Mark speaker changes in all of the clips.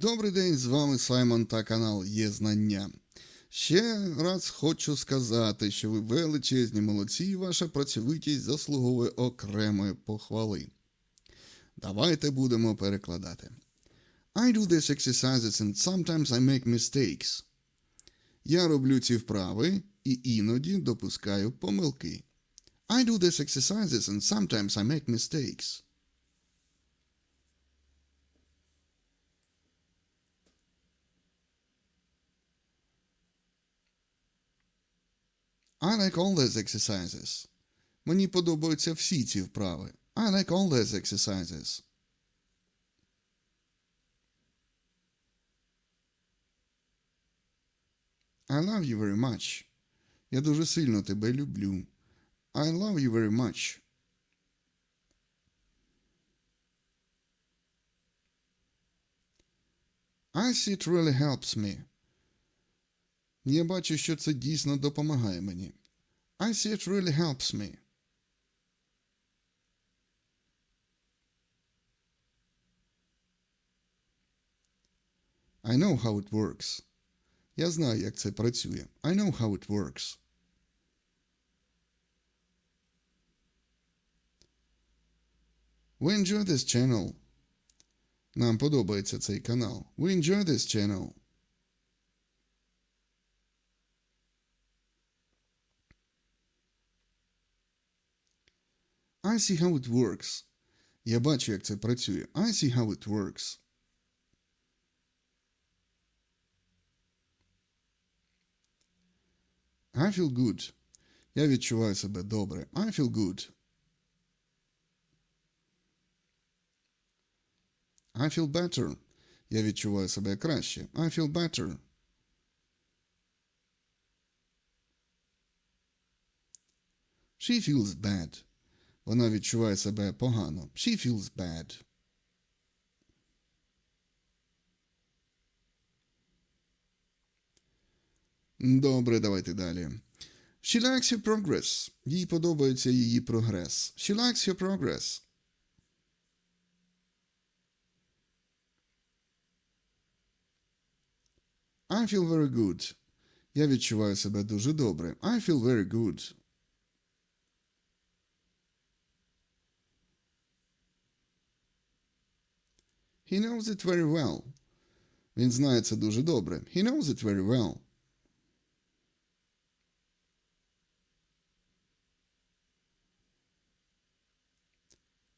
Speaker 1: Добрий день, з вами Саймон та канал Є Знання. Ще раз хочу сказати, що ви величезні молодці, і ваша працьовитість заслуговує окремої похвали. Давайте будемо перекладати. I do these exercises and sometimes I make mistakes. Я роблю ці вправи і іноді допускаю помилки. I do these exercises and sometimes I make mistakes. I like all these exercises. Мені подобаються всі ці вправи. I like all these exercises. I love you very much. Я дуже сильно тебе люблю. I love you very much. I see it really helps me. Я бачу, що це дійсно допомагає мені. I see it really helps me. I know how it works. Я знаю, як це працює. I know how it works. We enjoy this channel. Нам подобається цей канал. We enjoy this channel. I see how it works. Я бачу, як це працює. I see how it works. I feel good. Я відчуваю себе добре. I feel good. I feel better. Я відчуваю себе краще. I feel better. She feels bad. Вона відчуває себе погано. She feels bad. Добре, давайте далі. She likes your progress. Їй подобається її прогрес. She likes your progress. I feel very good. Я відчуваю себе дуже добре. I feel very good. He knows it very well. Він знає це дуже добре. He knows it very well.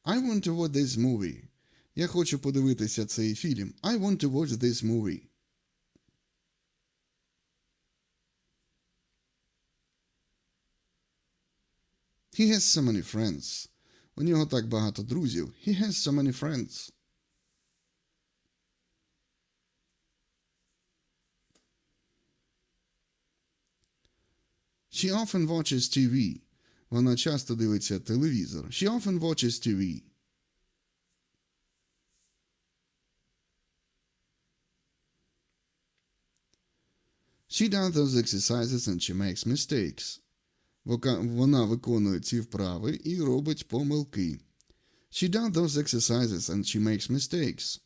Speaker 1: I want to watch this movie. Я хочу подивитися цей фільм. I want to watch this movie. He has so many friends. У нього так багато друзів. He has so many friends. She often watches TV. Вона часто дивиться телевізор. She often watches TV. She does those exercises and she makes mistakes. Вока- Вона виконує ці вправи і робить помилки. She does those exercises and she makes mistakes.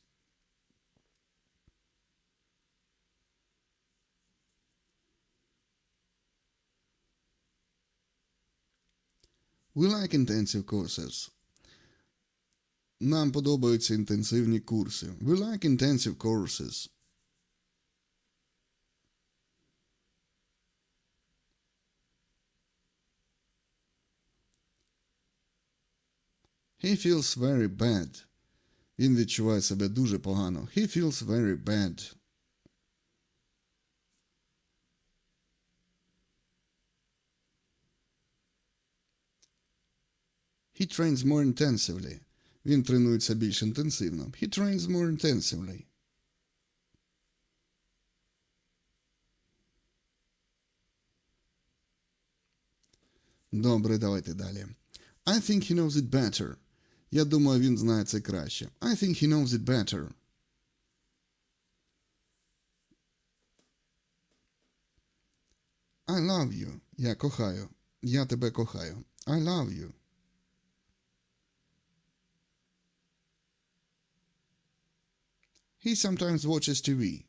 Speaker 1: We like intensive courses. Нам подобаються інтенсивні курси. We like intensive courses. He feels very bad. Він відчуває себе дуже погано. He feels very bad. He trains more intensively. Він тренується більш інтенсивно. He trains more intensively. Добре, давайте далі. I think he knows it better. Я думаю, він знає це краще. I think he knows it better. I love you. Я кохаю. Я тебе кохаю. I love you. He sometimes watches TV.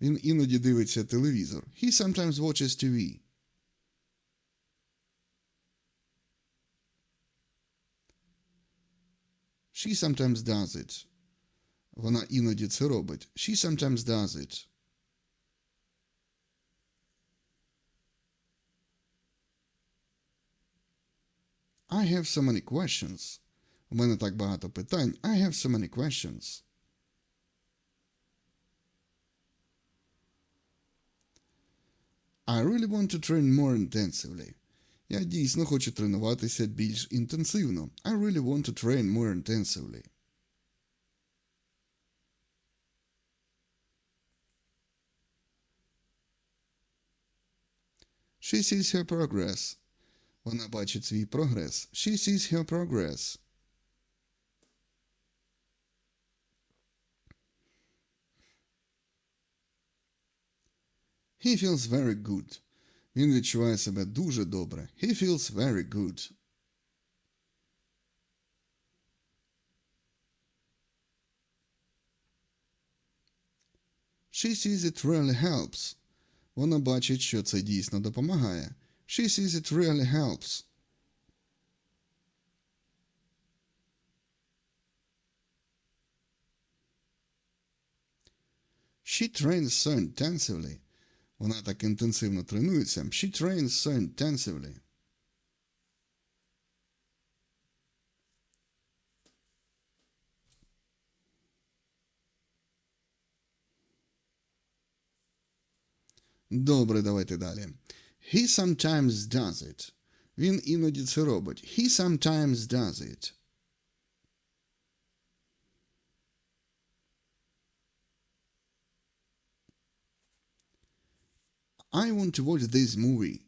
Speaker 1: Він іноді дивиться телевізор. He sometimes watches TV. She sometimes does it. Вона іноді це робить. She sometimes does it. I have so many questions. У мене так багато питань. I have so many questions. I really want to train more intensively. Я дійсно хочу тренуватися більш інтенсивно. I really want to train more intensively. She sees her progress. Вона бачить свій прогрес. She sees her progress. He feels very good. Він відчуває себе дуже добре. He feels very good. She sees it really helps. Вона бачить, що це дійсно допомагає. She sees it really helps. She trains so intensively. Вона так інтенсивно тренується. She trains so intensively. Добре, давайте далі. He sometimes does it. Він іноді це робить. He sometimes does it. I want to watch this movie.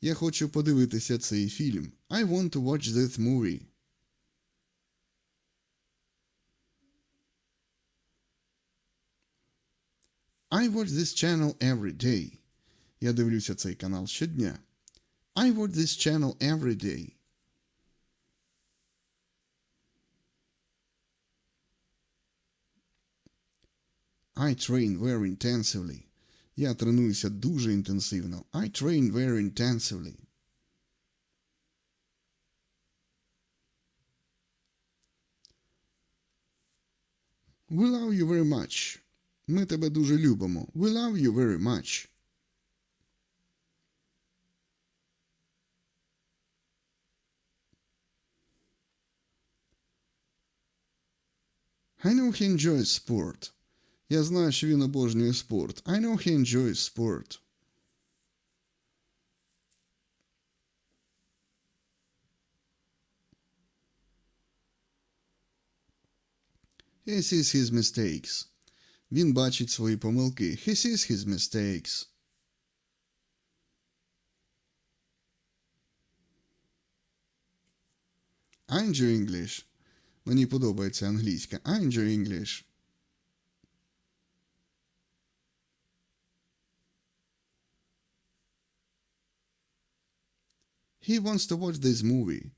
Speaker 1: Я хочу подивитися цей фільм. I want to watch this movie. I watch this channel every day. Я дивлюся цей канал щодня. I watch this channel every day. I train very intensively. Я тренуюся дуже інтенсивно. I train very intensively. We love you very much. Ми тебе дуже любимо. We love you very much. I know he enjoys sport. Я знаю, що він обожнює спорт. I know he enjoys sport. He sees his mistakes. Він бачить свої помилки. He sees his mistakes. I enjoy English. Мені подобається англійська. I enjoy English. He wants to watch this movie.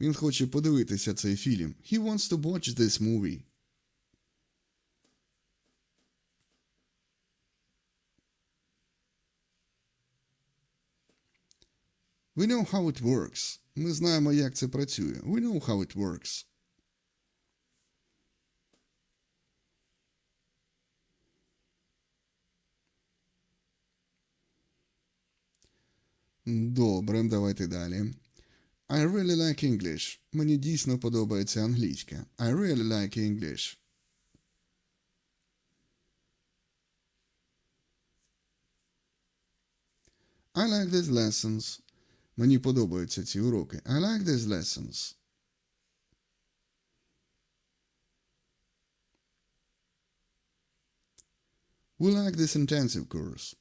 Speaker 1: Він хоче подивитися цей фільм. He wants to watch this movie. We know how it works. Ми знаємо, як це працює. We know how it works. Добре, давайте далі. I really like English. Мені дійсно подобається англійська. I really like English. I like these lessons. Мені подобаються ці уроки. I like these lessons. We like this intensive course.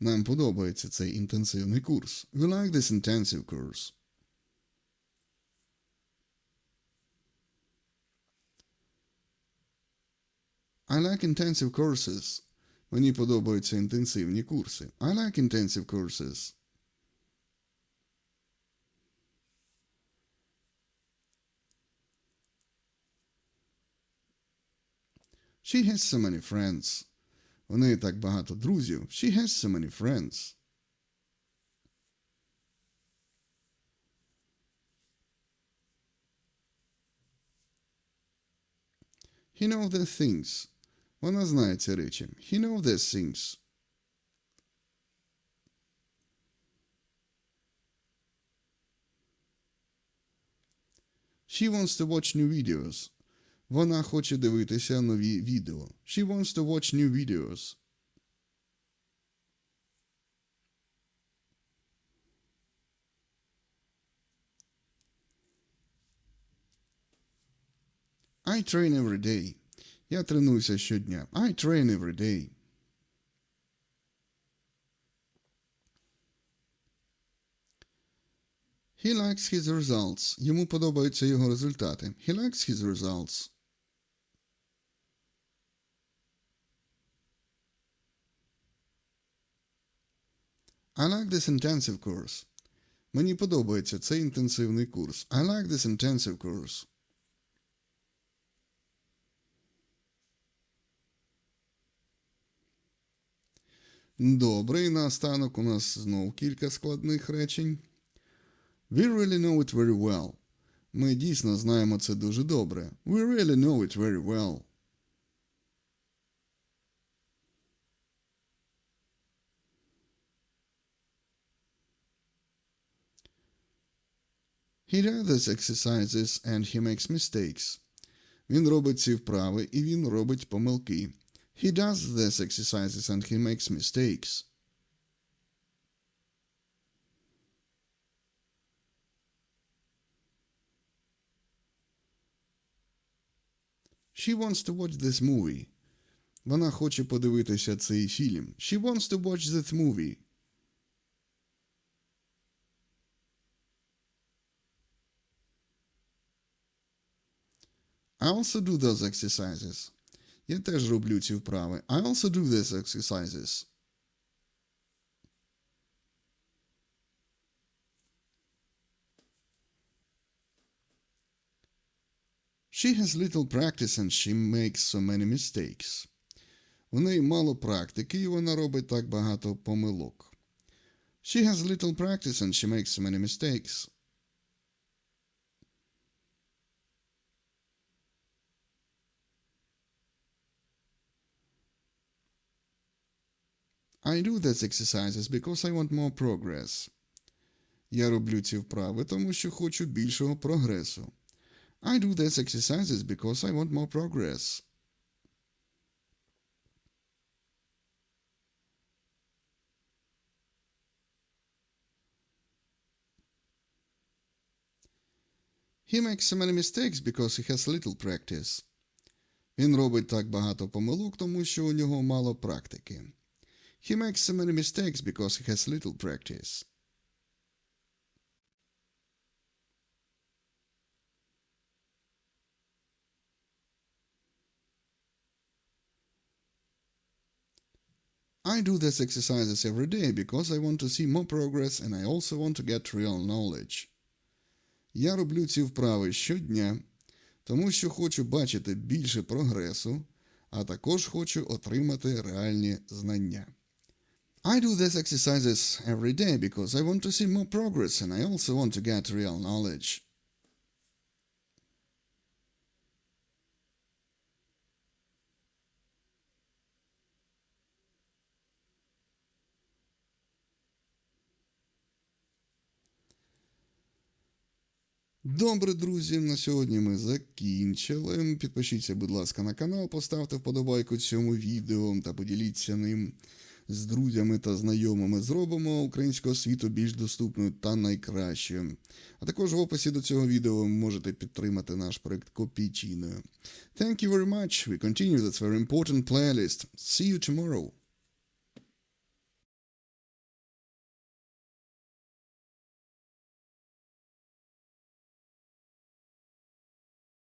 Speaker 1: Нам подобається цей інтенсивний курс. We like this intensive course. I like intensive courses. Мені подобаються інтенсивні курси. I like intensive courses. She has so many friends. У неї так багато друзів. She has so many friends. He knows the things. Вона знає ці речі. He knows these things. She wants to watch new videos. Вона хоче дивитися нові відео. She wants to watch new videos. I train every day. Я тренуюся щодня. I train every day. He likes his results. Йому подобаються його результати. He likes his results. I like this intensive course. Мені подобається цей інтенсивний курс. I like this intensive course. Добре, і наостанок у нас знов кілька складних речень. We really know it very well. Ми дійсно знаємо це дуже добре. We really know it very well. He does these exercises and he makes mistakes. Він робить ці вправи і він робить помилки. He does these exercises and he makes mistakes. She wants to watch this movie. Вона хоче подивитися цей фільм. She wants to watch this movie. I also do those exercises. Я теж роблю ці вправи. I also do these exercises. She has little practice and she makes so many mistakes. У неї мало практики, і вона робить так багато помилок. She has little practice and she makes so many mistakes. I do these exercises because I want more progress. Я роблю ці вправи, тому що хочу більшого прогресу. I do these exercises because I want more progress. He makes so many mistakes because he has little practice. Він робить так багато помилок, тому що у нього мало практики. He makes so many mistakes because he has little practice. I do these exercises every day because I want to see more progress and I also want to get real knowledge. Я роблю ці вправи щодня, тому що хочу бачити більше прогресу, а також хочу отримати реальні знання. I do these exercises every day because I want to see more progress and I also want to get real knowledge. Добре, друзі, на сьогодні ми закінчили. Підпишіться, будь ласка, на канал, поставте вподобайку цьому відео та поділіться ним з друзями та знайомими. Зробимо українського світу більш доступною та найкращою. А також в описі до цього відео ви можете підтримати наш проект копійчиною. Thank you very much. We continue this very important playlist. See you tomorrow.